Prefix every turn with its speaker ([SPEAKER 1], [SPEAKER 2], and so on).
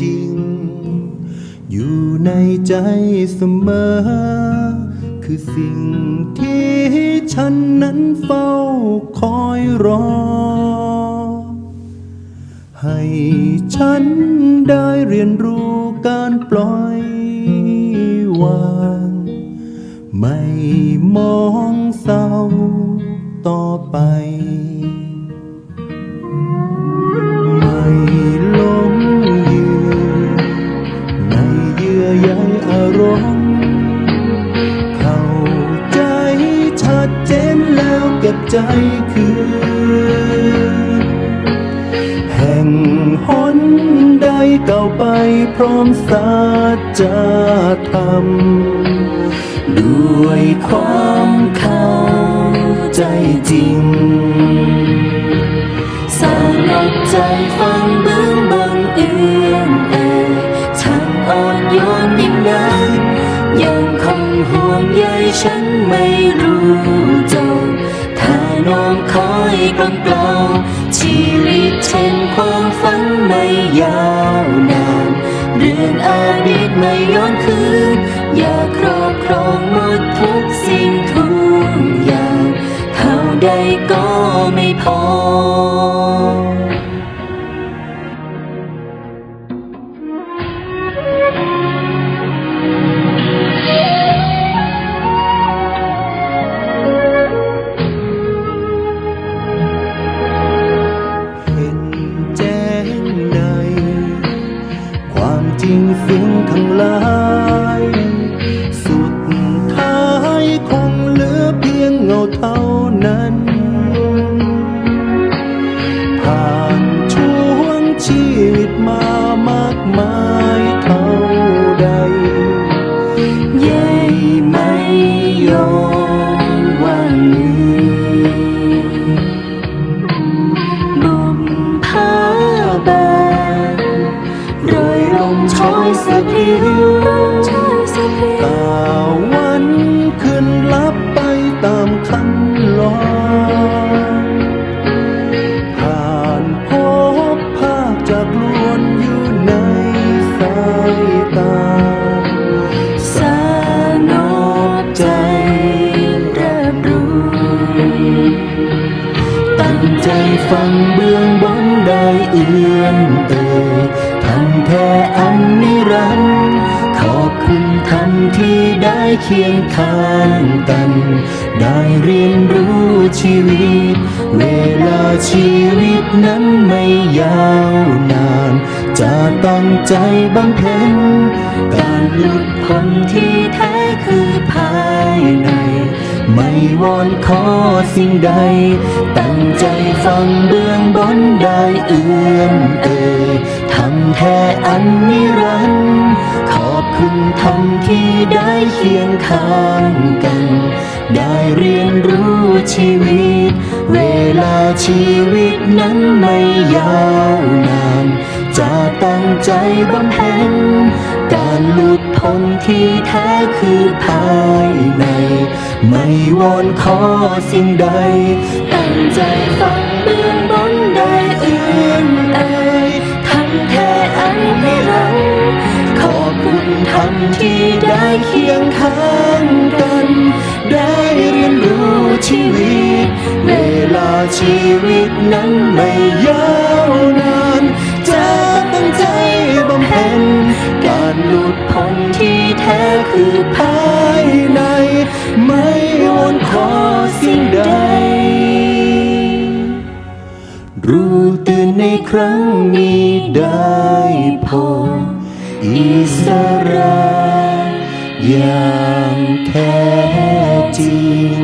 [SPEAKER 1] จริง อยู่ในใจเสมอ คือสิ่งที่ฉันนั้นเฝ้าคอยรอ ให้ฉันได้เรียนรู้การปล่อยวาง ไม่มองเศร้าต่อไป ใจคืนแห่งหนใดเก่าไปพร้อมสัจธรรม ด้วยความเข้าใจจริง
[SPEAKER 2] สงบใจฟังเบื้องบนเอื้อนเอ่ยช่างอ่อนโยนยิ่งนักยังคงห่วงใยฉันไม่รู้จบ ถ้าน้องคอยกลมกล่อมชีวิตเช่นความฝันไม่ยาวนานเรื่องอดีตไม่ย้อนคืน อยากครอบครองหมดทุกสิ่งทุกอย่างเท่าใดก็
[SPEAKER 1] วิ ฟังเบื้องบนได้เอื้อนเอ่ยทำแท้อันนิรันดร์ขอบคุณท่านที่ได้เคียงข้างกัน ได้เรียนรู้ชีวิต เวลาชีวิตนั้นไม่ยาวนาน จะตั้งใจบำเพ็ญการหลุดพ้นที่แท้คือภายใน วอนขอสิ่งใด ตั้งใจฟังเบื้องบนได้เอื้อนเอ่ยทำแท้อันนิรันดร์ขอบคุณทำที่ได้เคียงข้างกัน ได้เรียนรู้ชีวิต เวลาชีวิตนั้นไม่ยาวนานจะ ตั้งใจบำเพ็ญการหลุดพ้นที่แท้คือภายใน ไม่วอนขอสิ่งใด
[SPEAKER 2] ตั้งใจฟังเบื้องบนได้อื้อนเอ่ยทำแท้อันนิรันดร์ขอบคุณทำที่ได้เคียงข้างกัน
[SPEAKER 1] ได้เรียนรู้ชีวิต เวลาชีวิตนั้นไม่ยาวนาน แท้คือภายใน ไม่วอนขอสิ่งใด รู้ตื่นในครั้งนี้ได้พออิสระอย่างแท้จริง